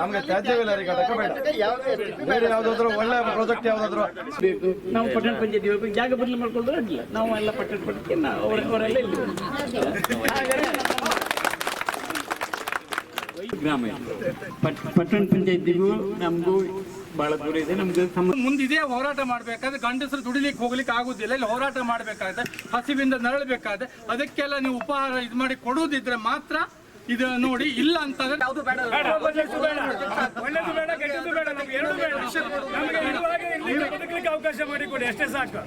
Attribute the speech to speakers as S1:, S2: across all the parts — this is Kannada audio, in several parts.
S1: ನಮ್ಗೆ ತ್ಯಾಜ್ಯ ವಿಲೇವಾರಿ ಘಟಕ ಬೇಡ. ಬೇರೆ ಯಾವ್ದಾದ್ರು ಒಳ್ಳೆ ಪ್ರಾಜೆಕ್ಟ್ ಯಾವ್ದಾದ್ರು
S2: ಬೇಕು ನಾವು ಪಟ್ಟಣ ಪಂಚಾಯತಿ ಹೋಗ್ಬೇಕು ಜಾಗ ಬದಲು ಮಾಡ್ಕೊಂಡ್ರೆ ಅಡ್ಡಿಲ್ಲ. ನಾವು ಎಲ್ಲ ಪಟ್ಟಣ ಪಟ್ಟಕ್ಕೆ ಅವರೆಲ್ಲ ಇಲ್ಲಿ ಗ್ರಾಮ. ಪಟ್ಟಣ ಪಂಚಾಯತಿಗೂ ನಮಗೂ ಬಹಳ ದೂರ ಇದೆ. ನಮ್ಗೆ ಸಂಬಂಧ
S3: ಮುಂದಿದೆ ಹೋರಾಟ ಮಾಡಬೇಕಾದ್ರೆ ಗಂಡಸರು ದುಡಿಲಿಕ್ಕೆ ಹೋಗ್ಲಿಕ್ಕೆ ಆಗುದಿಲ್ಲ. ಇಲ್ಲಿ ಹೋರಾಟ ಮಾಡಬೇಕಾದ್ರೆ ಹಸಿವಿಂದ ನರಳಬೇಕಾದ್ರೆ ಅದಕ್ಕೆಲ್ಲ ನೀವು ಉಪಹಾರ ಇದು ಮಾಡಿ ಕೊಡುವುದಿದ್ರೆ ಮಾತ್ರ ಇದು ನೋಡಿ ಇಲ್ಲ ಅಂತಂದ್ರೆ ಬೇಡ. ಒಳ್ಳೆದು ಬೇಡ. ಕೆಟ್ಟದ್ದು ಬೇಡ. ನಮ್ಗೆ ಎರಡು ಬೇಡ. ನಮಗೆ ಇರುವಾಗೆ ಇಲ್ಲಿ ಬದುಕಲಿಕ್ಕೆ ಅವಕಾಶ ಮಾಡಿಕೊಡಿ ಅಷ್ಟೇ ಸಾಕು.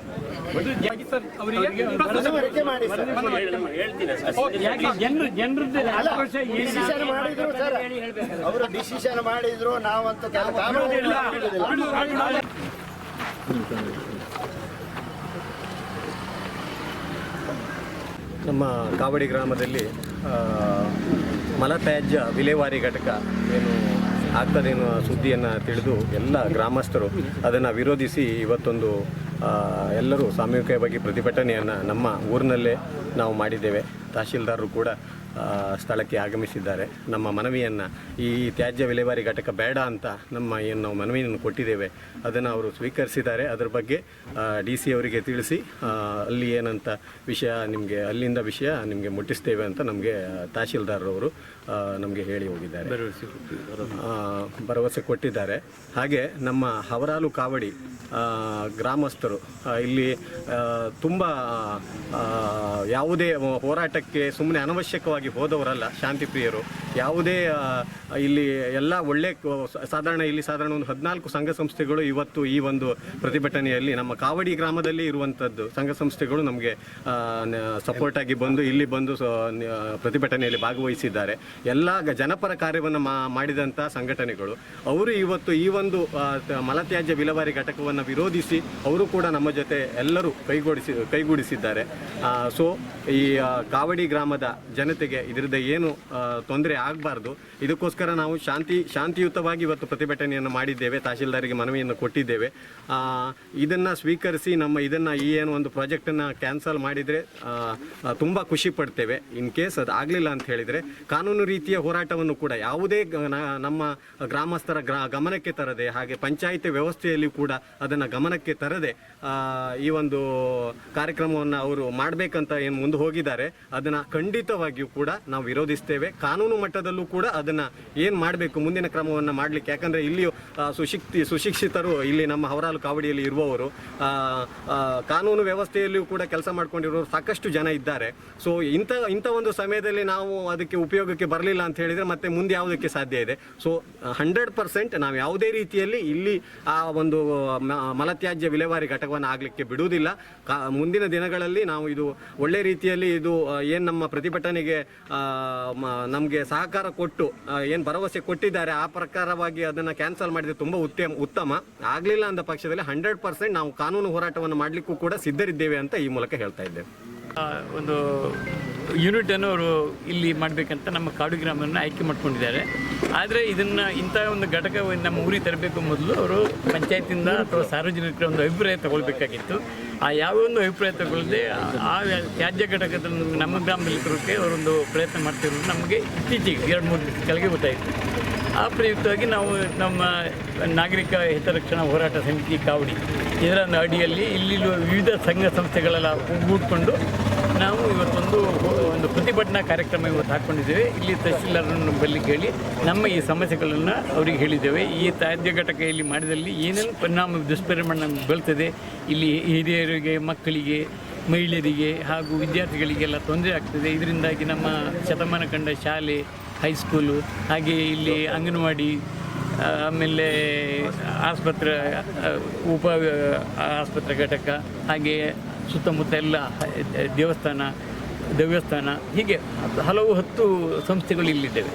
S3: ಸರ್ ಅವರಿಗೆ
S4: ಮನವರಿಕೆ ಮಾಡಿ ಸರ್.
S2: ಯಾಕೆ ಜನರು ಜನರದ್ದು ಆಕ್ರೋಶ ಏನು
S4: ಡಿಸಿಷನ್ ಮಾಡಿದ್ರು ಸರ್. ಅವರು ಡಿಸಿಷನ್ ಮಾಡಿದ್ರು ನಾವಂತ ಕೆಲ ಕಾನೂನು ಬಿಡುವುದಿಲ್ಲ.
S5: ನಮ್ಮ ಕಾವಡಿ ಗ್ರಾಮದಲ್ಲಿ ಆ, ಮಲತ್ಯಾಜ್ಯ ವಿಲೇವಾರಿ ಘಟಕ ಏನು ಆಗ್ತದೆ ಎನ್ನುವ ಸುದ್ದಿಯನ್ನು ತಿಳಿದು ಎಲ್ಲ ಗ್ರಾಮಸ್ಥರು ಅದನ್ನು ವಿರೋಧಿಸಿ ಇವತ್ತೊಂದು ಎಲ್ಲರೂ ಸಾಮೂಹಿಕವಾಗಿ ಪ್ರತಿಭಟನೆಯನ್ನು ನಮ್ಮ ಊರಿನಲ್ಲೇ ನಾವು ಮಾಡಿದ್ದೇವೆ. ತಹಶೀಲ್ದಾರರು ಕೂಡ ಸ್ಥಳಕ್ಕೆ ಆಗಮಿಸಿದ್ದಾರೆ. ನಮ್ಮ ಮನವಿಯನ್ನು ಈ ತ್ಯಾಜ್ಯ ವಿಲೇವಾರಿ ಘಟಕ ಬೇಡ ಅಂತ ನಮ್ಮ ಏನು ನಾವು ಮನವಿಯನ್ನು ಕೊಟ್ಟಿದ್ದೇವೆ, ಅದನ್ನು ಅವರು ಸ್ವೀಕರಿಸಿದ್ದಾರೆ. ಅದರ ಬಗ್ಗೆ ಡಿ ಸಿ ಅವರಿಗೆ ತಿಳಿಸಿ ಅಲ್ಲಿ ಏನಂತ ವಿಷಯ ನಿಮಗೆ, ಅಲ್ಲಿಂದ ವಿಷಯ ನಿಮಗೆ ಮುಟ್ಟಿಸ್ತೇವೆ ಅಂತ ನಮಗೆ ತಹಶೀಲ್ದಾರರವರು ನಮಗೆ ಹೇಳಿ ಹೋಗಿದ್ದಾರೆ. ಭರವಸೆ ಕೊಟ್ಟಿದ್ದಾರೆ. ಹಾಗೆ ನಮ್ಮ ಹವರಾಲು ಕಾವಡಿ ಗ್ರಾಮಸ್ಥರು ಇಲ್ಲಿ ತುಂಬ ಯಾವುದೇ ಹೋರಾಟಕ್ಕೆ ಸುಮ್ಮನೆ ಅನವಶ್ಯಕವಾಗಿ ಹೋದವರಲ್ಲ ಶಾಂತಿ ಪ್ರಿಯರು ಯಾವುದೇ ಇಲ್ಲಿ ಎಲ್ಲ ಒಳ್ಳೆ ಸಾಧಾರಣ ಇಲ್ಲಿ ಸಾಧಾರಣ ಒಂದು ಹದಿನಾಲ್ಕು ಸಂಘ ಸಂಸ್ಥೆಗಳು ಇವತ್ತು ಈ ಒಂದು ಪ್ರತಿಭಟನೆಯಲ್ಲಿ ನಮ್ಮ ಕಾವಡಿ ಗ್ರಾಮದಲ್ಲಿ ಇರುವಂಥದ್ದು ಸಂಘ ಸಂಸ್ಥೆಗಳು ನಮಗೆ ಸಪೋರ್ಟ್ ಆಗಿ ಬಂದು ಇಲ್ಲಿ ಬಂದು ಪ್ರತಿಭಟನೆಯಲ್ಲಿ ಭಾಗವಹಿಸಿದ್ದಾರೆ. ಎಲ್ಲ ಜನಪರ ಕಾರ್ಯವನ್ನು ಮಾಡಿದಂಥ ಸಂಘಟನೆಗಳು. ಅವರು ಇವತ್ತು ಈ ಒಂದು ಮಲತ್ಯಾಜ್ಯ ವಿಲೇವಾರಿ ಘಟಕವನ್ನು ವಿರೋಧಿಸಿ ಅವರು ಕೂಡ ನಮ್ಮ ಜೊತೆ ಎಲ್ಲರೂ ಕೈಗೂಡಿಸಿ, ಕೈಗೂಡಿಸಿದ್ದಾರೆ. ಸೊ, ಈ ಕಾವಡಿ ಗ್ರಾಮದ ಜನತೆಗೆ ಇದರಿಂದ ಏನು ತೊಂದರೆ ಆಗಬಾರ್ದು. ಇದಕ್ಕೋಸ್ಕರ ನಾವು ಶಾಂತಿ, ಶಾಂತಿಯುತವಾಗಿ ಇವತ್ತು ಪ್ರತಿಭಟನೆಯನ್ನು ಮಾಡಿದ್ದೇವೆ, ತಹಶೀಲ್ದಾರಿಗೆ ಮನವಿಯನ್ನು ಕೊಟ್ಟಿದ್ದೇವೆ. ಇದನ್ನು ಸ್ವೀಕರಿಸಿ ನಮ್ಮ ಇದನ್ನು ಈ ಏನು ಒಂದು ಪ್ರಾಜೆಕ್ಟನ್ನು ಕ್ಯಾನ್ಸಲ್ ಮಾಡಿದರೆ ತುಂಬ ಖುಷಿ ಪಡ್ತೇವೆ. ಇನ್ ಕೇಸ್ ಅದು ಆಗಲಿಲ್ಲ ಅಂತ ಹೇಳಿದರೆ, ಕಾನೂನು ರೀತಿಯ ಹೋರಾಟವನ್ನು ಕೂಡ ಯಾವುದೇ ನಮ್ಮ ಗ್ರಾಮಸ್ಥರ ಗ್ರಾ, ಗಮನಕ್ಕೆ ತರದೆ, ಹಾಗೆ ಪಂಚಾಯಿತಿ ವ್ಯವಸ್ಥೆಯಲ್ಲಿ ಕೂಡ ಅದನ್ನು ಗಮನಕ್ಕೆ ತರದೆ ಈ ಒಂದು ಕಾರ್ಯಕ್ರಮವನ್ನು ಅವರು ಮಾಡಬೇಕಂತ ಏನು ಮುಂದೆ ಹೋಗಿದ್ದಾರೆ, ಅದನ್ನು ಖಂಡಿತವಾಗಿಯೂ ಕೂಡ ನಾವು ವಿರೋಧಿಸ್ತೇವೆ. ಕಾನೂನು ಮಟ್ಟದಲ್ಲೂ ಕೂಡ ಅದನ್ನ ಏನು ಮಾಡಬೇಕು ಮುಂದಿನ ಕ್ರಮವನ್ನು ಮಾಡಲಿಕ್ಕೆ? ಯಾಕಂದ್ರೆ ಇಲ್ಲಿಯೂ ಆ, ಸುಶಿಕ್ತಿ ಸುಶಿಕ್ಷಿತರು ಇಲ್ಲಿ ನಮ್ಮ ಹವರಾಲು ಕಾವಡಿಯಲ್ಲಿ ಇರುವವರು ಕಾನೂನು ವ್ಯವಸ್ಥೆಯಲ್ಲಿಯೂ ಕೂಡ ಕೆಲಸ ಮಾಡ್ಕೊಂಡಿರೋರು ಸಾಕಷ್ಟು ಜನ ಇದ್ದಾರೆ. ಸೊ ಇಂಥ ಇಂಥ ಒಂದು ಸಮಯದಲ್ಲಿ ನಾವು ಅದಕ್ಕೆ ಉಪಯೋಗಕ್ಕೆ ಬರಲಿಲ್ಲ ಅಂತ ಹೇಳಿದರೆ ಮತ್ತೆ ಮುಂದೆ ಯಾವುದಕ್ಕೆ ಸಾಧ್ಯ ಇದೆ? ಸೊ ಹಂಡ್ರೆಡ್ ಪರ್ಸೆಂಟ್ ನಾವು ಯಾವುದೇ ರೀತಿಯಲ್ಲಿ ಇಲ್ಲಿ ಆ ಒಂದು ಮಲತ್ಯಾಜ್ಯ ವಿಲೇವಾರಿ ಘಟಕವನ್ನು ಆಗಲಿಕ್ಕೆ ಬಿಡುವುದಿಲ್ಲ. ಮುಂದಿನ ದಿನಗಳಲ್ಲಿ ನಾವು ಇದು ಒಳ್ಳೆ ರೀತಿಯಲ್ಲಿ ಇದು ಏನು ನಮ್ಮ ಪ್ರತಿಭಟನೆಗೆ ನಮಗೆ ಸಹಕಾರ ಕೊಟ್ಟು ಏನು ಭರವಸೆ ಕೊಟ್ಟಿದ್ದಾರೆ, ಆ ಪ್ರಕಾರವಾಗಿ ಅದನ್ನು ಕ್ಯಾನ್ಸಲ್ ಮಾಡಿದ್ರೆ ತುಂಬ ಉತ್ತಮ ಉತ್ತಮ. ಆಗಲಿಲ್ಲ ಅಂದ ಪಕ್ಷದಲ್ಲಿ ಹಂಡ್ರೆಡ್ ಪರ್ಸೆಂಟ್ ನಾವು ಕಾನೂನು ಹೋರಾಟವನ್ನು ಮಾಡಲಿಕ್ಕೂ ಕೂಡ ಸಿದ್ಧರಿದ್ದೇವೆ ಅಂತ ಈ ಮೂಲಕ ಹೇಳ್ತಾ ಇದ್ದೇವೆ.
S2: ಒಂದು ಯೂನಿಟ್ ಅನ್ನು ಅವರು ಇಲ್ಲಿ ಮಾಡಬೇಕಂತ ನಮ್ಮ ಕಾಡು ಗ್ರಾಮವನ್ನು ಆಯ್ಕೆ ಮಾಡ್ಕೊಂಡಿದ್ದಾರೆ. ಆದರೆ ಇದನ್ನು ಇಂಥ ಒಂದು ಘಟಕ ನಮ್ಮ ಊರಿಗೆ ತರಬೇಕು ಮೊದಲು ಅವರು ಪಂಚಾಯತಿಂದ ಅಥವಾ ಸಾರ್ವಜನಿಕರ ಒಂದು ಅಭಿಪ್ರಾಯ ತಗೊಳ್ಬೇಕಾಗಿತ್ತು. ಆ ಯಾವ ಒಂದು ಅಭಿಪ್ರಾಯ ತಗೊಳ್ಳದೆ ಆ ತ್ಯಾಜ್ಯ ಘಟಕದ ನಮ್ಮ ಗ್ರಾಮದಲ್ಲಿ ಅವರೊಂದು ಪ್ರಯತ್ನ ಮಾಡ್ತಿರೋದು ನಮಗೆ ಇತ್ತೀಚೆಗೆ, ಎರಡು ಮೂರು ದಿವಸ ಕೆಳಗೆ ಗೊತ್ತಾಯಿತು ಆ ಪ್ರಯುಕ್ತವಾಗಿ ನಾವು ನಮ್ಮ ನಾಗರಿಕ ಹಿತರಕ್ಷಣಾ ಹೋರಾಟ ಸಮಿತಿ ಕಾವಡಿ ಇದರ ಅಡಿಯಲ್ಲಿ ಇಲ್ಲಿ ವಿವಿಧ ಸಂಘ ಸಂಸ್ಥೆಗಳೆಲ್ಲ ಒಗ್ಗೂಡಿಕೊಂಡು ನಾವು ಇವತ್ತೊಂದು ಒಂದು ಪ್ರತಿಭಟನಾ ಕಾರ್ಯಕ್ರಮ ಇವತ್ತು ಹಾಕ್ಕೊಂಡಿದ್ದೇವೆ ಇಲ್ಲಿ ತಹಸೀಲ್ದಾರರನ್ನು ಬಲ್ಲಿ ಕೇಳಿ ನಮ್ಮ ಈ ಸಮಸ್ಯೆಗಳನ್ನು ಅವರಿಗೆ ಹೇಳಿದ್ದೇವೆ. ಈ ತ್ಯಾಜ್ಯ ಘಟಕ ಇಲ್ಲಿ ಮಾಡಿದಲ್ಲಿ ಏನೇನು ಪರಿಣಾಮ, ದುಷ್ಪರಿಣಾಮ ಬೀಳ್ತದೆ, ಇಲ್ಲಿ ಹಿರಿಯರಿಗೆ, ಮಕ್ಕಳಿಗೆ, ಮಹಿಳೆಯರಿಗೆ ಹಾಗೂ ವಿದ್ಯಾರ್ಥಿಗಳಿಗೆಲ್ಲ ತೊಂದರೆ ಆಗ್ತದೆ. ಇದರಿಂದಾಗಿ ನಮ್ಮ ಶತಮಾನ ಕಂಡ ಶಾಲೆ ಹೈಸ್ಕೂಲು, ಹಾಗೆ ಇಲ್ಲಿ ಅಂಗನವಾಡಿ ಆಮೇಲೆ ಆಸ್ಪತ್ರೆ ಉಪ ಆಸ್ಪತ್ರೆ ಘಟಕ, ಹಾಗೆ ಸುತ್ತಮುತ್ತ ಎಲ್ಲ ದೇವಸ್ಥಾನ ದೇವಸ್ಥಾನ ಹೀಗೆ ಹಲವು ಹತ್ತು ಸಂಸ್ಥೆಗಳು ಇಲ್ಲಿದ್ದೇವೆ.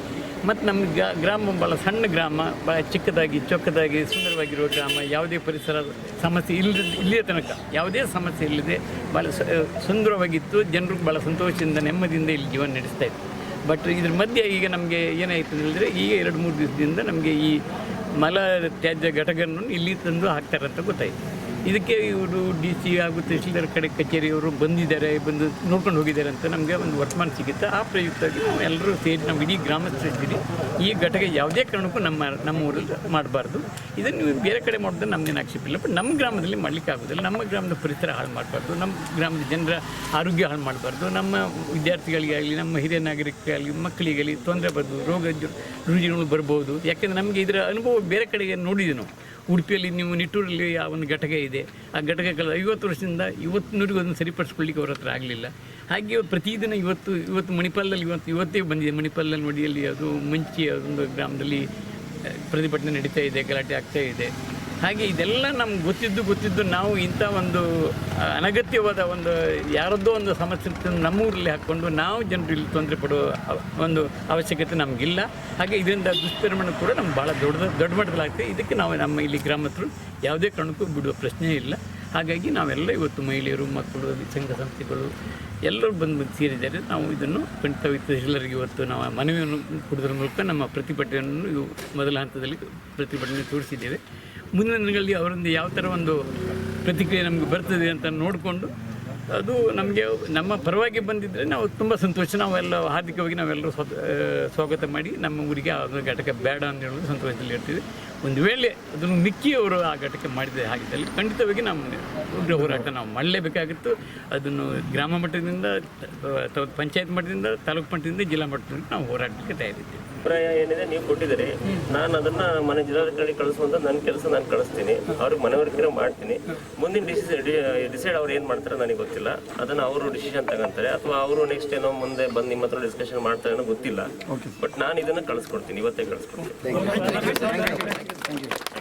S2: ಮತ್ತು ನಮ್ಮ ಗ್ರಾಮ ಭಾಳ ಸಣ್ಣ ಗ್ರಾಮ ಭಾಳ ಚಿಕ್ಕದಾಗಿ, ಚೊಕ್ಕದಾಗಿ, ಸುಂದರವಾಗಿರುವ ಗ್ರಾಮ, ಯಾವುದೇ ಪರಿಸರ ಸಮಸ್ಯೆ ಇಲ್ಲದ ಇಲ್ಲಿಯ ತನಕ ಯಾವುದೇ ಸಮಸ್ಯೆ ಇಲ್ಲದೆ ಭಾಳ ಸುಂದರವಾಗಿತ್ತು. ಜನರು ಭಾಳ ಸಂತೋಷದಿಂದ, ನೆಮ್ಮದಿಯಿಂದ ಇಲ್ಲಿ ಜೀವನ ನಡೆಸ್ತಾ ಇತ್ತು ಬಟ್ ಇದ್ರ ಮಧ್ಯೆ ಈಗ ನಮಗೆ ಏನಾಯಿತು ಹೇಳಿದ್ರೆ ಈಗ ಎರಡು ಮೂರು ದಿವಸದಿಂದ ನಮಗೆ ಈ ಮಲ ತ್ಯಾಜ್ಯ ಘಟಕವನ್ನು ಇಲ್ಲಿ ತಂದು ಹಾಕ್ತಾರೆ ಅಂತ ಗೊತ್ತಾಯಿತು. ಇದಕ್ಕೆ ಇವರು ಡಿ ಸಿ ಹಾಗೂ ತಹಶೀಲ್ದಾರ್ ಕಡೆ ಕಚೇರಿಯವರು ಬಂದಿದ್ದಾರೆ, ಬಂದು ನೋಡ್ಕೊಂಡು ಹೋಗಿದ್ದಾರೆ ಅಂತ ನಮಗೆ ಒಂದು ವರ್ತಮಾನ ಸಿಗುತ್ತೆ. ಆ ಪ್ರಯುಕ್ತವಾಗಿ ನಾವು ಎಲ್ಲರೂ ಸೇರಿ ನಾವು ಇಡೀ ಗ್ರಾಮಸ್ಥರಿದ್ದೀರಿ ಈ ಘಟಕ ಯಾವುದೇ ಕಾರಣಕ್ಕೂ ನಮ್ಮ ನಮ್ಮ ಊರಲ್ಲಿ ಮಾಡಬಾರ್ದು. ಇದನ್ನು ನೀವು ಬೇರೆ ಕಡೆ ಮಾಡಿದ್ರೆ ನಮ್ಮದೇನು ಆಕ್ಷೇಪ ಇಲ್ಲ ಬಟ್ ನಮ್ಮ ಗ್ರಾಮದಲ್ಲಿ ಮಾಡಲಿಕ್ಕೆ ಆಗೋದಿಲ್ಲ. ನಮ್ಮ ಗ್ರಾಮದ ಪರಿಸರ ಹಾಳು ಮಾಡಬಾರ್ದು. ನಮ್ಮ ಗ್ರಾಮದ ಜನರ ಆರೋಗ್ಯ ಹಾಳು ಮಾಡಬಾರ್ದು. ನಮ್ಮ ವಿದ್ಯಾರ್ಥಿಗಳಿಗಾಗಲಿ, ನಮ್ಮ ಹಿರಿಯ ನಾಗರಿಕರಿಗಾಗಲಿ, ಮಕ್ಕಳಿಗಾಗಲಿ ತೊಂದರೆ ಬರ್ಬೋದು, ರೋಗ ರುಜಿನಗಳು ಬರ್ಬೋದು. ಯಾಕೆಂದರೆ ನಮಗೆ ಇದರ ಅನುಭವ ಬೇರೆ ಕಡೆಗೆ ನೋಡಿದ್ದೀವಿ ನಾವು. ಉಡುಪಿಯಲ್ಲಿ ನೀವು ನಿಟ್ಟೂರಲ್ಲಿ ಆ ಒಂದು ಘಟಕ ಇದೆ? ಆ ಘಟಕಗಳು ಐವತ್ತು ವರ್ಷದಿಂದ ಇವತ್ತಿನವರೆಗೂ ಅದನ್ನು ಸರಿಪಡಿಸ್ಕೊಳ್ಳಿಕ್ಕೆ ಅವ್ರ ಹತ್ರ ಆಗಲಿಲ್ಲ. ಹಾಗೆ ಪ್ರತಿದಿನ ಇವತ್ತು ಇವತ್ತು ಮಣಿಪಾಲದಲ್ಲಿ ಇವತ್ತು, ಇವತ್ತೇ ಬಂದಿದೆ. ಮಣಿಪಾಲದಲ್ಲಿ ನೋಡಿಯಲ್ಲಿ ಅದು ಮುಂಚೆ ಅದೊಂದು ಗ್ರಾಮದಲ್ಲಿ ಪ್ರತಿಭಟನೆ ನಡೀತಾ ಇದೆ, ಗಲಾಟೆ ಆಗ್ತಾ ಇದೆ. ಹಾಗೆ ಇದೆಲ್ಲ ನಮ್ಗೆ ಗೊತ್ತಿದ್ದು ಗೊತ್ತಿದ್ದು ನಾವು ಇಂಥ ಒಂದು ಅನಗತ್ಯವಾದ ಒಂದು, ಯಾರದ್ದೋ ಒಂದು ಸಮಸ್ಯೆ ನಮ್ಮೂರಲ್ಲಿ ಹಾಕ್ಕೊಂಡು ನಾವು ಜನರು ಇಲ್ಲಿ ತೊಂದರೆ ಪಡುವ ಒಂದು ಅವಶ್ಯಕತೆ ನಮಗಿಲ್ಲ. ಹಾಗೆ ಇದರಿಂದ ದುಷ್ಪರಿಮಾಣ ಕೂಡ ನಮ್ಗೆ ಭಾಳ ದೊಡ್ಡ ದೊಡ್ಡ ಮಟ್ಟದಲ್ಲಾಗ್ತದೆ. ಇದಕ್ಕೆ ನಾವು ನಮ್ಮ ಇಲ್ಲಿ ಗ್ರಾಮಸ್ಥರು ಯಾವುದೇ ಕಾರಣಕ್ಕೂ ಬಿಡುವ ಪ್ರಶ್ನೆ ಇಲ್ಲ. ಹಾಗಾಗಿ ನಾವೆಲ್ಲ ಇವತ್ತು ಮಹಿಳೆಯರು, ಮಕ್ಕಳು, ಸಂಘ ಸಂಸ್ಥೆಗಳು ಎಲ್ಲರೂ ಬಂದು ಸೇರಿದ್ದಾರೆ. ನಾವು ಇದನ್ನು ಖಂಡಿತ ಎಲ್ಲರಿಗೆ ಇವತ್ತು ನಾವು ಮನವಿಯನ್ನು ಕೊಡೋದ್ರ ಮೂಲಕ ನಮ್ಮ ಪ್ರತಿಭಟನೆಯನ್ನು ಮೊದಲ ಹಂತದಲ್ಲಿ ಪ್ರತಿಭಟನೆ ತೋರಿಸಿದ್ದೇವೆ. ಮುಂದಿನ ದಿನಗಳಲ್ಲಿ ಅವರಿಂದ ಯಾವ ಥರ ಒಂದು ಪ್ರತಿಕ್ರಿಯೆ ನಮಗೆ ಬರ್ತದೆ ಅಂತ ನೋಡಿಕೊಂಡು ಅದು ನಮಗೆ ನಮ್ಮ ಪರವಾಗಿ ಬಂದಿದ್ದರೆ ನಾವು ತುಂಬ ಸಂತೋಷ. ನಾವೆಲ್ಲ ಹಾರ್ದಿಕವಾಗಿ ನಾವೆಲ್ಲರೂ ಸ್ವ ಸ್ವಾಗತ ಮಾಡಿ ನಮ್ಮ ಊರಿಗೆ ಆ ಘಟಕ ಬೇಡ ಅಂತ ಹೇಳೋದು ಸಂತೋಷದಲ್ಲಿ ಇರ್ತೀವಿ. ಒಂದು ವೇಳೆ ಅದನ್ನು ಮಿಕ್ಕಿ ಅವರು ಆ ಘಟಕ ಮಾಡಿದ ಹಾಗಿದ್ದಲ್ಲಿ ಖಂಡಿತವಾಗಿ ನಮ್ಮ ಉಗ್ರ ಹೋರಾಟ ನಾವು ಮಾಡಲೇಬೇಕಾಗಿತ್ತು. ಅದನ್ನು ಗ್ರಾಮ ಮಟ್ಟದಿಂದ ಅಥವಾ ಪಂಚಾಯತ್ ಮಟ್ಟದಿಂದ ತಾಲೂಕು ಮಟ್ಟದಿಂದ ಜಿಲ್ಲಾ ಮಟ್ಟದಿಂದ ನಾವು ಹೋರಾಟಕ್ಕೆ ತಯಾರಿದ್ದೇವೆ.
S6: ಅಭಿಪ್ರಾಯ ಏನಿದೆ ನೀವು ಕೊಟ್ಟಿದ್ದೀರಿ. ನಾನು ಅದನ್ನ ಮನೆ ಜಿಲ್ಲಾಧಿಕಾರಿ ಕಳಿಸುವಂತ ನನ್ನ ಕೆಲಸ ನಾನು ಕಳಿಸ್ತೀನಿ. ಅವ್ರಿಗೆ ಮನವರಿಕೆ ಮಾಡ್ತೀನಿ. ಮುಂದಿನ ಡಿಸಿಷನ್ ಡಿಸೈಡ್ ಅವ್ರು ಏನು ಮಾಡ್ತಾರೆ ನನಗೆ ಗೊತ್ತಿಲ್ಲ. ಅದನ್ನ ಅವರು ಡಿಸಿಷನ್ ತಗೊಂತಾರೆ. ಅಥವಾ ಅವರು ನೆಕ್ಸ್ಟ್ ಏನೋ ಮುಂದೆ ಬಂದು ನಿಮ್ಮ ಹತ್ರ ಡಿಸ್ಕಷನ್ ಮಾಡ್ತಾರೆ ಅನ್ನೋ ಗೊತ್ತಿಲ್ಲ. ಬಟ್ ನಾನು ಇದನ್ನ ಕಳಿಸ್ಕೊಡ್ತೀನಿ. ಇವತ್ತೇ ಕಳಿಸ್ಕೊಡ್ತೀನಿ. Thank you.